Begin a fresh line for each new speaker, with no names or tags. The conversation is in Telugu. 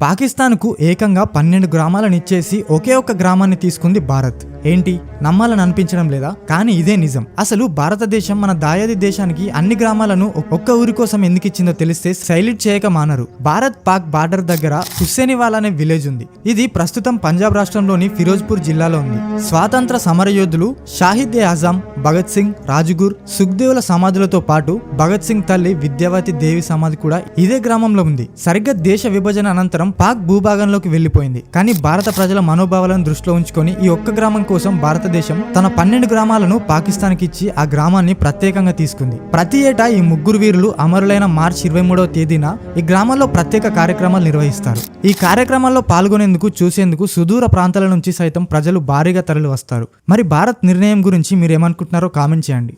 పాకిస్తాన్కు ఏకంగా పన్నెండు గ్రామాలను ఇచ్చేసి ఒకే ఒక్క గ్రామాన్ని తీసుకుంది భారత్. ఏంటి? నమ్మాలని అనిపించడం లేదా? కానీ ఇదే నిజం. అసలు భారతదేశం మన దాయాది దేశానికి అన్ని గ్రామాలను ఒక్క ఊరి కోసం ఎందుకు ఇచ్చిందో తెలిస్తే సైలిట్ చేయక మానరు. భారత్ పాక్ బార్డర్ దగ్గర హుస్సేనివాల్ అనే విలేజ్ ఉంది. ఇది ప్రస్తుతం పంజాబ్ రాష్ట్రంలోని ఫిరోజ్పూర్ జిల్లాలో ఉంది. స్వాతంత్ర సమరయోధులు షాహిద్ ఏ ఆజాం భగత్ సింగ్ రాజుగుర్ సుఖ్దేవుల సమాధులతో పాటు భగత్ సింగ్ తల్లి విద్యావతి దేవి సమాధి కూడా ఇదే గ్రామంలో ఉంది. సరిగ్గా దేశ విభజన అనంతరం పాక్ భూభాగంలోకి వెళ్ళిపోయింది కానీ భారత ప్రజల మనోభావాలను దృష్టిలో ఉంచుకొని ఈ ఒక్క గ్రామం కోసం భారతదేశం తన పన్నెండు గ్రామాలను పాకిస్తాన్కి ఇచ్చి ఆ గ్రామాన్ని ప్రత్యేకంగా తీసుకుంది. ప్రతి ఏటా ఈ ముగ్గురు వీరులు అమరులైన మార్చి ఇరవై మూడవ తేదీన ఈ గ్రామంలో ప్రత్యేక కార్యక్రమాలు నిర్వహిస్తారు. ఈ కార్యక్రమాల్లో పాల్గొనేందుకు చూసేందుకు సుదూర ప్రాంతాల నుంచి సైతం ప్రజలు భారీగా తరలి వస్తారు మరి భారత్ నిర్ణయం గురించి మీరు ఏమనుకుంటున్నారో కామెంట్ చేయండి.